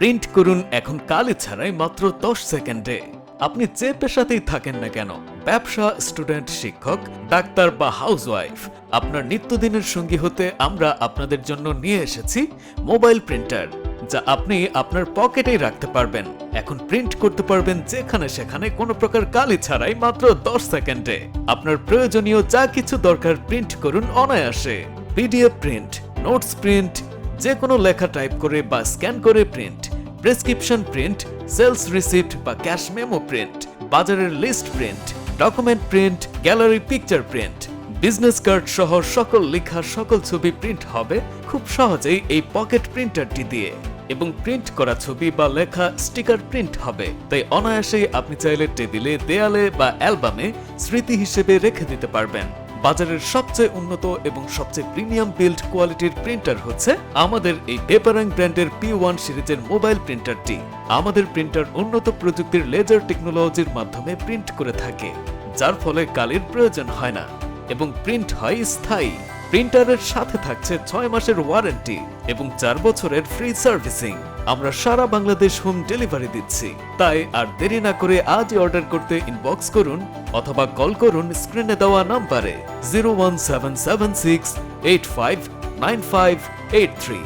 Print করুন এখন কালি ছাড়াই মাত্র দশ সেকেন্ডে। আপনি যে পেশাতেই থাকেন না কেন, ব্যবসা, স্টুডেন্ট, শিক্ষক, ডাক্তার বা হাউসওয়াইফ, আপনার নিত্যদিনের সঙ্গী হতে আমরা আপনাদের জন্য নিয়ে এসেছি মোবাইল প্রিন্টার, যা আপনি আপনার পকেটেই রাখতে পারবেন। এখন প্রিন্ট করতে পারবেন যেখানে সেখানে কোনো প্রকার কালি ছাড়াই মাত্র দশ সেকেন্ডে। আপনার প্রয়োজনীয় যা কিছু দরকার প্রিন্ট করুন অনায়াসে। পিডিএফ প্রিন্ট, নোটস প্রিন্ট যে কোনো লেখা টাইপ করে বা স্ক্যান করে print prescription print sales receipt বা ক্যাশ মেমো প্রিন্ট বাজারের list print document print gallery picture print business card সহ সকল লেখা, সকল ছবি প্রিন্ট হবে খুব সহজেই এই পকেট প্রিন্টারটি দিয়ে। এবং প্রিন্ট করা ছবি বা লেখা স্টিকার প্রিন্ট হবে। তাই অনায়াসেই আপনি চাইলে টেবিলে, দেয়ালে বা অ্যালবামে স্মৃতি হিসেবে রেখে দিতে পারবেন। বাজারের সবচেয়ে উন্নত এবং সবচেয়ে প্রিমিয়াম বিল্ড কোয়ালিটির প্রিন্টার হচ্ছে আমাদের এই পেপারাং ব্র্যান্ডের পি ওয়ান সিরিজের মোবাইল প্রিন্টারটি। আমাদের প্রিন্টার উন্নত প্রযুক্তির লেজার টেকনোলজির মাধ্যমে প্রিন্ট করে থাকে, যার ফলে কালির প্রয়োজন হয় না এবং প্রিন্ট হয় স্থায়ী। প্রিন্টারের সাথে থাকছে ছয় মাসের ওয়ারেন্টি এবং চার বছরের ফ্রি সার্ভিসিং। আমরা সারা বাংলাদেশ হোম ডেলিভারি দিচ্ছি। তাই আর দেরি না করে আজই অর্ডার করতে ইনবক্স করুন অথবা কল করুন স্ক্রিনে দেওয়া নাম্বারে zero one seven seven six eight five nine five eight three